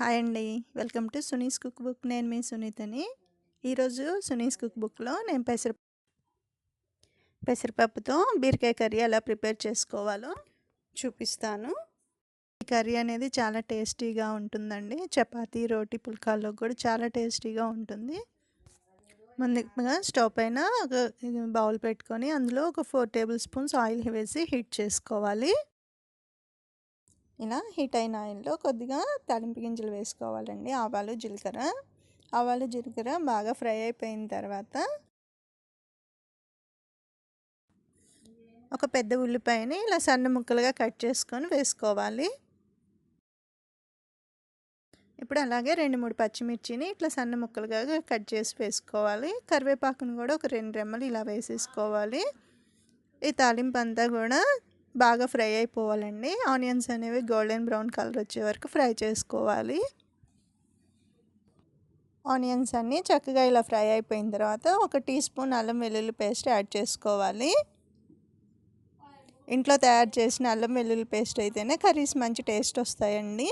Hi అండి. Welcome to Suni's cook book. నేను మీ సునీతని. ఈరోజు సునీస్ కుక్ బుక్లో నేను పెసర పెసరపప్పుతో బీరకాయ కర్రీ ఎలా ప్రిపేర్ చేసుకోవాలో చూపిస్తాను. ఈ కర్రీ అనేది చాలా టేస్టీగా ఉంటుందండి. చపాతీ రోటీ పుల్కాల్లో కూడా చాలా టేస్టీగా ఉంటుంది. ముందుగా స్టవ్ పైన ఒక బౌల్ పెట్టుకొని అందులో ఒక ఫోర్ టేబుల్ స్పూన్స్ ఆయిల్ వేసి హీట్ చేసుకోవాలి. ఇలా హీట్ అయిన ఆయిల్లో కొద్దిగా తాలింపు గింజలు వేసుకోవాలండి. ఆవాలు జీలకర్ర. ఆవాలు జీలకర్ర బాగా ఫ్రై అయిపోయిన తర్వాత ఒక పెద్ద ఉల్లిపాయని ఇలా సన్న ముక్కలుగా కట్ చేసుకొని వేసుకోవాలి. ఇప్పుడు అలాగే రెండు మూడు పచ్చిమిర్చిని ఇట్లా సన్న ముక్కలుగా కట్ చేసి వేసుకోవాలి. కరివేపాకును కూడా ఒక రెండు రెమ్మలు ఇలా వేసేసుకోవాలి. ఈ తాలింపు అంతా కూడా బాగా ఫ్రై అయిపోవాలండి. ఆనియన్స్ అనేవి గోల్డెన్ బ్రౌన్ కలర్ వచ్చే వరకు ఫ్రై చేసుకోవాలి. ఆనియన్స్ అన్నీ చక్కగా ఇలా ఫ్రై అయిపోయిన తర్వాత ఒక టీ స్పూన్ అల్లం వెల్లుల్లి పేస్ట్ యాడ్ చేసుకోవాలి. ఇంట్లో తయారు చేసిన అల్లం వెల్లుల్లి పేస్ట్ అయితేనే కర్రీస్ మంచి టేస్ట్ వస్తాయండి.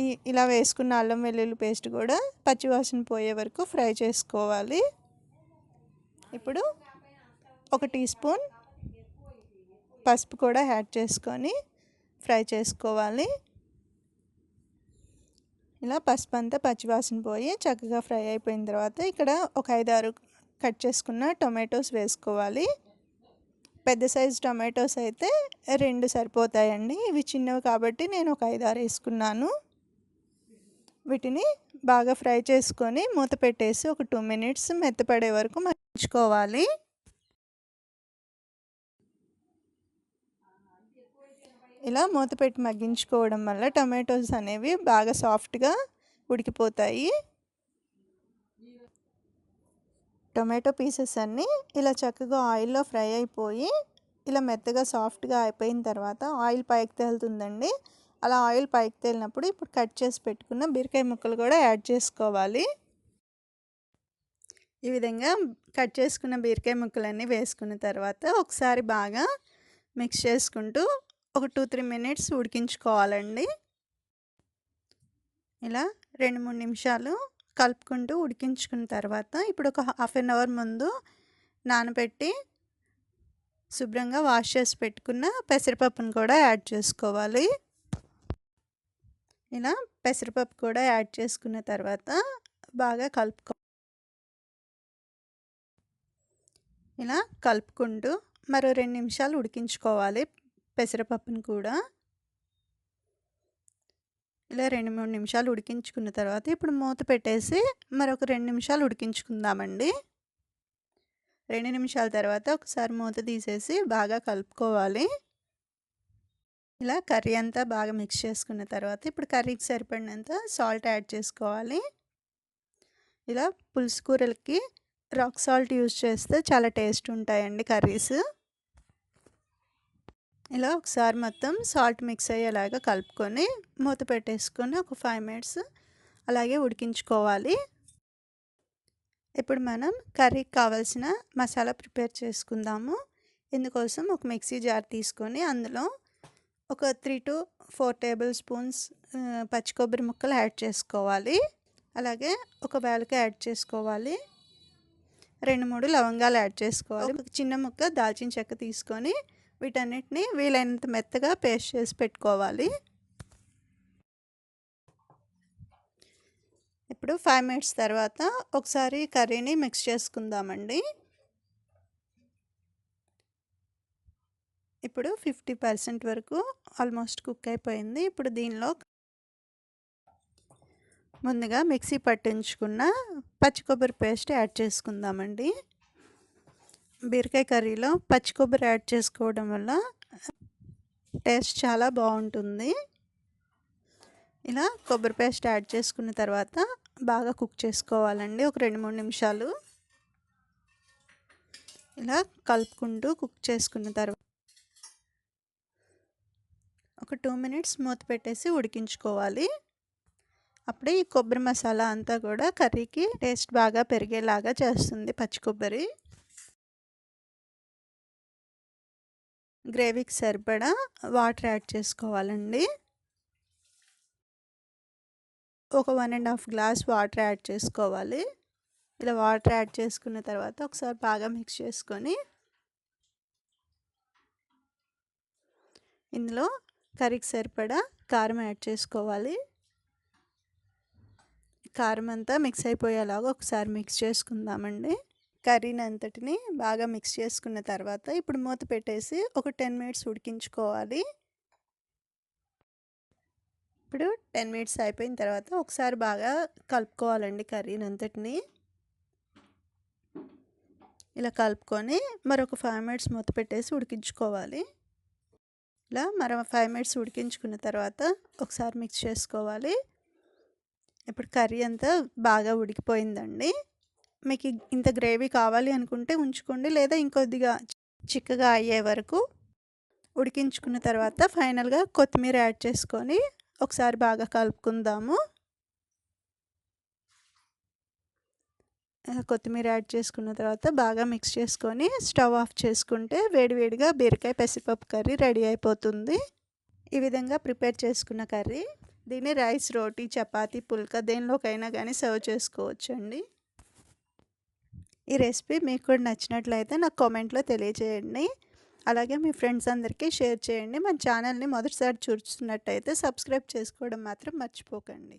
ఈ ఇలా వేసుకున్న అల్లం వెల్లుల్లి పేస్ట్ కూడా పచ్చివాసన పోయే వరకు ఫ్రై చేసుకోవాలి. ఇప్పుడు ఒక టీ స్పూన్ పసుపు కూడా యాడ్ చేసుకొని ఫ్రై చేసుకోవాలి. ఇలా పసుపు అంతా పచ్చివాసన పోయి చక్కగా ఫ్రై అయిపోయిన తర్వాత ఇక్కడ ఒక ఐదారు కట్ చేసుకున్న టొమాటోస్ వేసుకోవాలి. పెద్ద సైజు టొమాటోస్ అయితే రెండు సరిపోతాయండి. ఇవి చిన్నవి కాబట్టి నేను ఒక ఐదారు వేసుకున్నాను. వీటిని బాగా ఫ్రై చేసుకొని మూత పెట్టేసి ఒక టూ మినిట్స్ మెత్తపడే వరకు మంచుకోవాలి ఇలా మూత పెట్టి మగ్గించుకోవడం వల్ల టమాటోస్ అనేవి బాగా సాఫ్ట్గా ఉడికిపోతాయి. టొమాటో పీసెస్ అన్నీ ఇలా చక్కగా ఆయిల్లో ఫ్రై అయిపోయి ఇలా మెత్తగా సాఫ్ట్గా అయిపోయిన తర్వాత ఆయిల్ పైకి తేలుతుందండి. అలా ఆయిల్ పైకి తేలినప్పుడు ఇప్పుడు కట్ చేసి పెట్టుకున్న బీరకాయ ముక్కలు కూడా యాడ్ చేసుకోవాలి. ఈ విధంగా కట్ చేసుకున్న బీరకాయ ముక్కలన్నీ వేసుకున్న తర్వాత ఒకసారి బాగా మిక్స్ చేసుకుంటూ ఒక టూ త్రీ మినిట్స్ ఉడికించుకోవాలండి. ఇలా రెండు మూడు నిమిషాలు కలుపుకుంటూ ఉడికించుకున్న తర్వాత ఇప్పుడు ఒక హాఫ్ అన్ అవర్ ముందు నానబెట్టి శుభ్రంగా వాష్ చేసి పెట్టుకున్న పెసరపప్పును కూడా యాడ్ చేసుకోవాలి. ఇలా పెసరపప్పు కూడా యాడ్ చేసుకున్న తర్వాత బాగా కలుపుకో ఇలా కలుపుకుంటూ మరో రెండు నిమిషాలు ఉడికించుకోవాలి. పెసరపప్పును కూడా ఇలా రెండు మూడు నిమిషాలు ఉడికించుకున్న తర్వాత ఇప్పుడు మూత పెట్టేసి మరొక రెండు నిమిషాలు ఉడికించుకుందామండి. రెండు నిమిషాల తర్వాత ఒకసారి మూత తీసేసి బాగా కలుపుకోవాలి. ఇలా కర్రీ అంతా బాగా మిక్స్ చేసుకున్న తర్వాత ఇప్పుడు కర్రీకి సరిపడినంత సాల్ట్ యాడ్ చేసుకోవాలి. ఇలా పులుసు కూరలకి రాక్ సాల్ట్ యూజ్ చేస్తే చాలా టేస్ట్ ఉంటాయండి కర్రీస్. ఇలా ఒకసారి మొత్తం సాల్ట్ మిక్స్ అయ్యేలాగా కలుపుకొని మూత పెట్టేసుకొని ఒక ఫైవ్ మినిట్స్ అలాగే ఉడికించుకోవాలి. ఇప్పుడు మనం కర్రీకి కావాల్సిన మసాలా ప్రిపేర్ చేసుకుందాము. ఇందుకోసం ఒక మిక్సీ జార్ తీసుకొని అందులో ఒక three to four tablespoons పచ్చి కొబ్బరి ముక్కలు యాడ్ చేసుకోవాలి. అలాగే ఒక వేలక యాడ్ చేసుకోవాలి. రెండు మూడు లవంగాలు యాడ్ చేసుకోవాలి. ఒక చిన్న ముక్క దాల్చిన చెక్క తీసుకొని వీటన్నిటిని వీలైనంత మెత్తగా పేస్ట్ చేసి పెట్టుకోవాలి. ఇప్పుడు ఫైవ్ మినిట్స్ తర్వాత ఒకసారి కర్రీని మిక్స్ చేసుకుందామండి. ఇప్పుడు ఫిఫ్టీ పర్సెంట్ వరకు ఆల్మోస్ట్ కుక్ అయిపోయింది. ఇప్పుడు దీనిలో ముందుగా మిక్సీ పట్టించుకున్న పచ్చి కొబ్బరి పేస్ట్ యాడ్ చేసుకుందామండి. బీరకాయ కర్రీలో పచ్చి కొబ్బరి యాడ్ చేసుకోవడం వల్ల టేస్ట్ చాలా బాగుంటుంది. ఇలా కొబ్బరి పేస్ట్ యాడ్ చేసుకున్న తర్వాత బాగా కుక్ చేసుకోవాలండి. ఒక రెండు మూడు నిమిషాలు. ఇలా కలుపుకుంటూ కుక్ చేసుకున్న తర్వాత ఒక టూ మినిట్స్ మూత పెట్టేసి ఉడికించుకోవాలి. అప్పుడే ఈ కొబ్బరి మసాలా అంతా కూడా కర్రీకి టేస్ట్ బాగా పెరిగేలాగా చేస్తుంది పచ్చి కొబ్బరి. గ్రేవీకి సరిపడా వాటర్ యాడ్ చేసుకోవాలండి. ఒక one and half glass water add చేసుకోవాలి. ఇలా వాటర్ యాడ్ చేసుకున్న తర్వాత ఒకసారి బాగా మిక్స్ చేసుకొని ఇందులో కర్రీకి సరిపడా కారం యాడ్ చేసుకోవాలి. కారం అంతా మిక్స్ అయిపోయేలాగా ఒకసారి మిక్స్ చేసుకుందామండి. కర్రీని అంతటిని బాగా మిక్స్ చేసుకున్న తర్వాత ఇప్పుడు మూత పెట్టేసి ఒక టెన్ మినిట్స్ ఉడికించుకోవాలి. ఇప్పుడు టెన్ మినిట్స్ అయిపోయిన తర్వాత ఒకసారి బాగా కలుపుకోవాలండి కర్రీని అంతటిని ఇలా కలుపుకొని మరొక ఫైవ్ మినిట్స్ మూత పెట్టేసి ఉడికించుకోవాలి. ఇలా మరో ఫైవ్ మినిట్స్ ఉడికించుకున్న తర్వాత ఒకసారి మిక్స్ చేసుకోవాలి. ఇప్పుడు కర్రీ అంతా బాగా ఉడికిపోయిందండి. మీకు ఇంత గ్రేవీ కావాలి అనుకుంటే ఉంచుకోండి. లేదా ఇంకొద్దిగా చిక్కగా అయ్యే వరకు ఉడికించుకున్న తర్వాత ఫైనల్గా కొత్తిమీర యాడ్ చేసుకొని ఒకసారి బాగా కలుపుకుందాము. కొత్తిమీర యాడ్ చేసుకున్న తర్వాత బాగా మిక్స్ చేసుకొని స్టవ్ ఆఫ్ చేసుకుంటే వేడివేడిగా బీరకాయ పెసిపప్పు కర్రీ రెడీ అయిపోతుంది. ఈ విధంగా ప్రిపేర్ చేసుకున్న కర్రీ దీన్ని రైస్ రోటీ చపాతీ పుల్కా దేనిలోకైనా కానీ సర్వ్ చేసుకోవచ్చండి. ఈ రెసిపీ మీకు కూడా నచ్చినట్లయితే నాకు కామెంట్లో తెలియజేయండి. అలాగే మీ ఫ్రెండ్స్ అందరికీ షేర్ చేయండి. మన ఛానల్ని మొదటిసారి చూస్తున్నట్టయితే సబ్స్క్రైబ్ చేసుకోవడం మాత్రం మర్చిపోకండి.